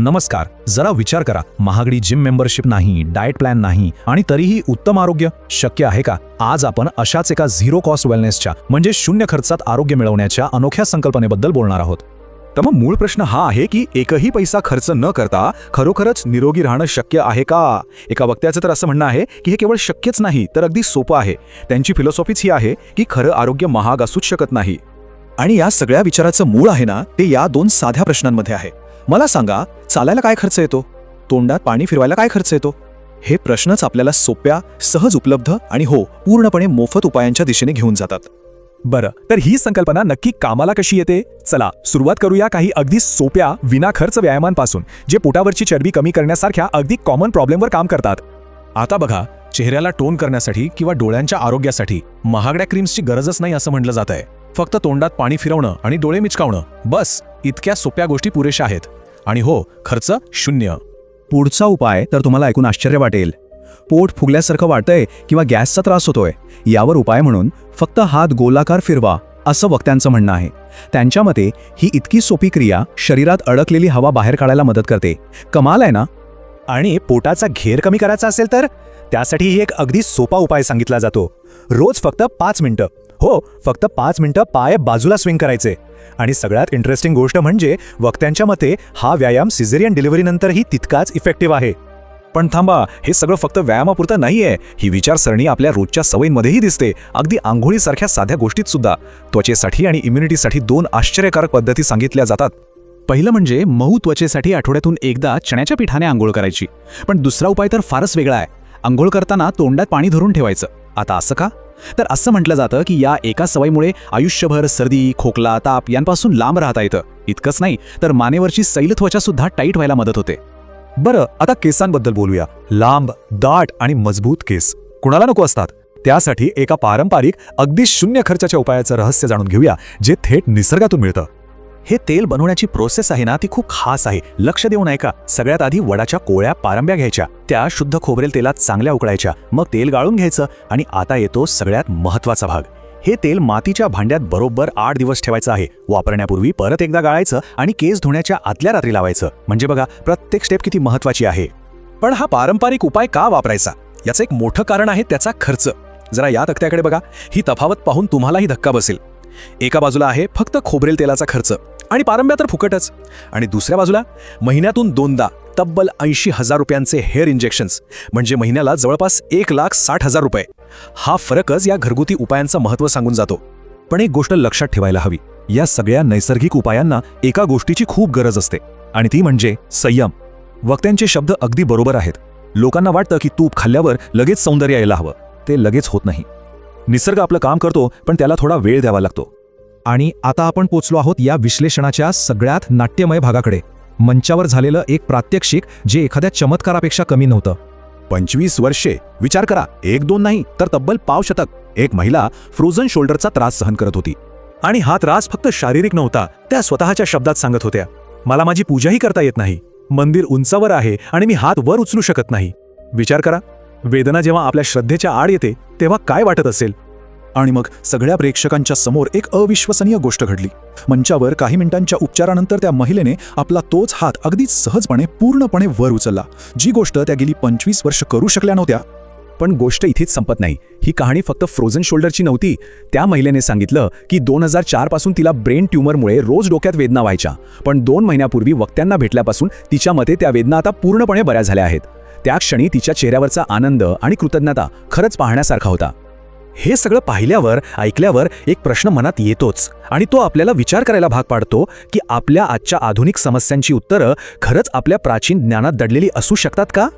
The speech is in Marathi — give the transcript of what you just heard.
नमस्कार. जरा विचार करा. महागडी जिम मेंबरशिप नाही डाएट प्लॅन नाही आणि तरीही उत्तम आरोग्य शक्य आहे का? आज आपण अशाच एका झिरो कॉस्ट वेलनेसच्या म्हणजे शून्य खर्चात आरोग्य मिळवण्याच्या अनोख्या संकल्पनेबद्दल बोलणार आहोत. तर मग मूळ प्रश्न हा आहे की एकही पैसा खर्च न करता खरोखरच निरोगी राहणं शक्य आहे का? एका वक्त्याचं तर असं म्हणणं आहे की हे केवळ शक्यच नाही तर अगदी सोपं आहे. त्यांची फिलॉसॉफीच ही आहे की खरं आरोग्य महाग असूच शकत नाही. आणि या सगळ्या विचाराचं मूळ आहे ना ते या दोन साध्या प्रश्नांमध्ये आहे. मला सांगा चालायला काय खर्च येतो? तोंडात पाणी फिरवायला काय खर्च येतो? हे प्रश्नच आपल्याला सोप्या सहज उपलब्ध आणि हो पूर्णपणे मोफत उपायांच्या दिशेने घेऊन जातात. बरं तर ही संकल्पना नक्की कामाला कशी येते? चला सुरुवात करूया काही अगदी सोप्या विनाखर्च व्यायामांपासून जे पोटावरची चरबी कमी करण्यासारख्या अगदी कॉमन प्रॉब्लेमवर काम करतात. आता बघा चेहऱ्याला टोन करण्यासाठी किंवा डोळ्यांच्या आरोग्यासाठी महागड्या क्रीम्सची गरजच नाही असं म्हटलं जात आहे फक्त तोंडात पाणी फिरवणं आणि डोळे मिचकावणं. बस इतक्या सोप्या गोष्टी पुरेशा आहेत. आणि हो खर्च शून्य. पुढचा उपाय तर तुम्हाला ऐकून आश्चर्य वाटेल. पोट फुगल्यासारखं वाटतंय किंवा गॅसचा त्रास होतोय. यावर उपाय म्हणून फक्त हात गोलाकार फिरवा असं वक्त्यांचं म्हणणं आहे. त्यांच्या मते ही इतकी सोपी क्रिया शरीरात अडकलेली हवा बाहेर काढायला मदत करते. कमाल आहे ना? आणि पोटाचा घेर कमी करायचा असेल तर? त्यासाठीही एक अगदी सोपा उपाय सांगितला जातो. रोज फक्त पाच मिनिटं. हो फक्त पाच मिनिटं पाय बाजूला स्विंग करायचे. आणि सगळ्यात इंटरेस्टिंग गोष्ट म्हणजे वक्त्यांच्या मते हा व्यायाम सिझेरियन डिलिव्हरीनंतरही तितकाच इफेक्टिव्ह आहे. पण थांबा हे सगळं फक्त व्यायामापुरतं नाहीये. ही विचारसरणी आपल्या रोजच्या सवयींमध्येही दिसते. अगदी आंघोळीसारख्या साध्या गोष्टीत सुद्धा. त्वचेसाठी आणि इम्युनिटीसाठी दोन आश्चर्यकारक पद्धती सांगितल्या जातात. पहिलं म्हणजे मऊ त्वचेसाठी आठवड्यातून एकदा चण्याच्या पिठाने आंघोळ करायची. पण दुसरा उपाय तर फारच वेगळा आहे. आंघोळ करताना तोंडात पाणी धरून ठेवायचं. आता असं का? तर असं म्हटलं जातं की या एका सवयीमुळे आयुष्यभर सर्दी खोकला ताप यांपासून लांब राहता येतं. इतकंच नाही तर मानेवरची सैल त्वचा सुद्धा टाईट व्हायला मदत होते. बरं आता केसांबद्दल बोलूया. लांब दाट आणि मजबूत केस. कुणाला नको असतात? त्यासाठी एका पारंपरिक अगदी शून्य खर्चाच्या उपायाचं रहस्य जाणून घेऊया जे थेट निसर्गातून मिळतं. हे तेल बनवण्याची प्रोसेस आहे ना ती खूप खास आहे. लक्ष देऊन ऐका. सगळ्यात आधी वडाच्या कोळ्या पारंब्या घ्यायच्या. त्या शुद्ध खोबरेल तेलात चांगल्या उकळायच्या. मग तेल गाळून घ्यायचं आणि आता येतो सगळ्यात महत्त्वाचा भाग. हे तेल मातीच्या भांड्यात बरोबर आठ दिवस ठेवायचं आहे. वापरण्यापूर्वी परत एकदा गाळायचं आणि केस धुण्याच्या आतल्या रात्री लावायचं. म्हणजे बघा प्रत्येक स्टेप किती महत्वाची आहे. पण हा पारंपरिक उपाय का वापरायचा? याचं एक मोठं कारण आहे त्याचा खर्च. जरा या तक्त्याकडे बघा. ही तफावत पाहून तुम्हालाही धक्का बसेल. एका बाजूला आहे फक्त खोबरेल तेलाचा खर्च. आणि पारंब्या तर फुकटच. आणि दुसऱ्या बाजूला महिन्यातून दोनदा तब्बल ऐंशी हजार रुपयांचे हेअर इंजेक्शन्स म्हणजे महिन्याला जवळपास एक लाख साठ हजार रुपये. हा फरकच या घरगुती उपायांचं महत्त्व सांगून जातो. पण एक गोष्ट लक्षात ठेवायला हवी. या सगळ्या नैसर्गिक उपायांना एका गोष्टीची खूप गरज असते. आणि ती म्हणजे संयम. वक्त्यांचे शब्द अगदी बरोबर आहेत. लोकांना वाटतं की तूप खाल्ल्यावर लगेच सौंदर्य यायला हवं. ते लगेच होत नाही. निसर्ग आपलं काम करतो पण त्याला थोडा वेळ द्यावा लागतो. आणि आता आपण पोचलो आहोत या विश्लेषणाच्या सगळ्यात नाट्यमय भागाकडे. मंचावर झालेलं एक प्रात्यक्षिक जे एखाद्या चमत्कारापेक्षा कमी नव्हतं. पंचवीस वर्षे. विचार करा. एक दोन नाही तर तब्बल पाव शतक. एक महिला फ्रोझन शोल्डरचा त्रास सहन करत होती. आणि हा त्रास फक्त शारीरिक नव्हता त्या स्वतःच्या शब्दात सांगत होत्या. मला माझी पूजाही करता येत नाही. मंदिर उंचावर आहे आणि मी हात वर उचलू शकत नाही. विचार करा. वेदना जेव्हा आपल्या श्रद्धेच्या आड येते तेव्हा काय वाटत असेल? आणि मग सगळ्या प्रेक्षकांच्या समोर एक अविश्वसनीय गोष्ट घडली. मंचावर काही मिनिटांच्या उपचारानंतर त्या महिलेने आपला तोच हात अगदी सहजपणे पूर्णपणे वर उचलला. जी गोष्ट त्या गेली पंचवीस वर्ष करू शकल्या नव्हत्या. पण गोष्ट इथेच संपत नाही. ही कहाणी फक्त फ्रोझन शोल्डरची नव्हती. त्या महिलेने सांगितलं की दोन हजार चारपासून तिला ब्रेन ट्यूमरमुळे रोज डोक्यात वेदना व्हायच्या. पण दोन महिन्यापूर्वी वक्त्यांना भेटल्यापासून तिच्या मते त्या वेदना आता पूर्णपणे बऱ्या झाल्या आहेत. त्या क्षणी तिच्या चेहऱ्यावरचा आनंद आणि कृतज्ञता खरंच पाहण्यासारखा होता. हे सगळं पाहिल्यावर ऐकल्यावर एक प्रश्न मनात येतोच आणि तो आपल्याला विचार करायला भाग पाडतो की आपल्या आजच्या आधुनिक समस्यांची उत्तरं खरंच आपल्या प्राचीन ज्ञानात दडलेली असू शकतात का?